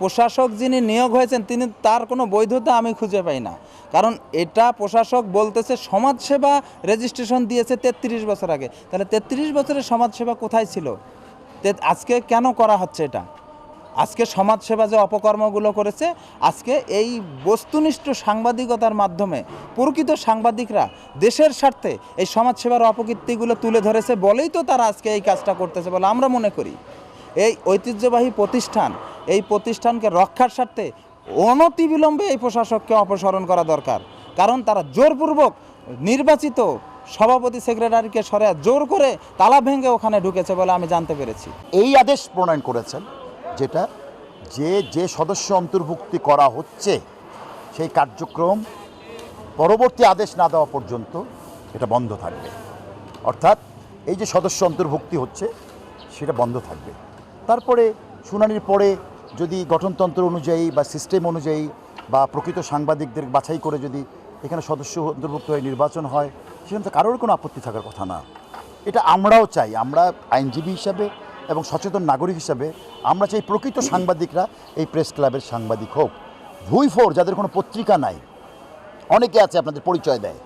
প্রশাসক যিনি নিয়োগ হয়েছেন, তিনি তার কোনো বৈধতা আমি খুঁজে পাই না। কারণ এটা প্রশাসক বলতেছে, সমাজসেবা রেজিস্ট্রেশন দিয়েছে তেত্রিশ বছর আগে। তাহলে তেত্রিশ বছরের সমাজসেবা কোথায় ছিল? আজকে কেন করা হচ্ছে এটা? আজকে সমাজসেবা যে অপকর্মগুলো করেছে, আজকে এই বস্তুনিষ্ঠ সাংবাদিকতার মাধ্যমে প্রকৃত সাংবাদিকরা দেশের স্বার্থে এই সমাজসেবার অপকীর্তিগুলো তুলে ধরেছে বলেই তো তারা আজকে এই কাজটা করতেছে বলে আমরা মনে করি। এই ঐতিহ্যবাহী প্রতিষ্ঠান এই প্রতিষ্ঠানকে রক্ষার স্বার্থে অনতিবিলম্বে এই প্রশাসককে অপসারণ করা দরকার। কারণ তারা জোরপূর্বক নির্বাচিত সভাপতি সেক্রেটারিকে সরে জোর করে তালা ভেঙে ওখানে ঢুকেছে বলে আমি জানতে পেরেছি। এই আদেশ প্রণয়ন করেছেন, যেটা যে যে সদস্য অন্তর্ভুক্তি করা হচ্ছে, সেই কার্যক্রম পরবর্তী আদেশ না দেওয়া পর্যন্ত এটা বন্ধ থাকবে। অর্থাৎ এই যে সদস্য অন্তর্ভুক্তি হচ্ছে, সেটা বন্ধ থাকবে। তারপরে শুনানির পরে যদি গঠনতন্ত্র অনুযায়ী বা সিস্টেম অনুযায়ী বা প্রকৃত সাংবাদিকদের বাছাই করে যদি এখানে সদস্য অন্তর্ভুক্ত হয়ে নির্বাচন হয়, সেখানে তো কারোর কোনো আপত্তি থাকার কথা না। এটা আমরাও চাই, আমরা আইনজীবী হিসাবে এবং সচেতন নাগরিক হিসাবে আমরা চাই প্রকৃত সাংবাদিকরা এই প্রেস ক্লাবের সাংবাদিক হোক। ভুই ফোর, যাদের কোনো পত্রিকা নাই, অনেকে আছে আপনাদের পরিচয় দেয়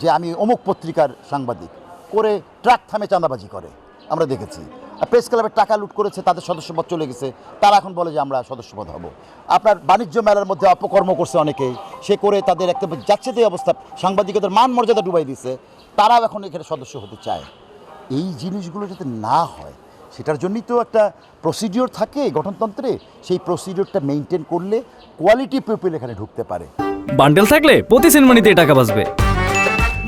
যে আমি অমুক পত্রিকার সাংবাদিক। করে ট্রাক থামে চাঁদাবাজি করে। আমরা দেখেছি। প্রেস ক্লাবের টাকা লুট করেছে, তাদের সদস্যপদ চলে গেছে। তারা এখন বলে যে আমরা সদস্যপদ হব। আপনার বাণিজ্য মেলার মধ্যে অপকর্ম করছে অনেকেই সে করে তাদের একটা যাচ্ছে যে অবস্থা, সাংবাদিকতার মান মর্যাদা ডুবাই দিছে। তারাও এখন এখানে সদস্য হতে চায়। এই জিনিসগুলো যাতে না হয়, সেটার জন্যই তো একটা প্রসিডিওর থাকে গঠনতন্ত্রে। সেই প্রসিডিওরটা মেনটেন করলে কোয়ালিটি পিপল এখানে ঢুকতে পারে। বান্ডেল থাকলে প্রতি সেনমানিতে টাকা বাঁচবে।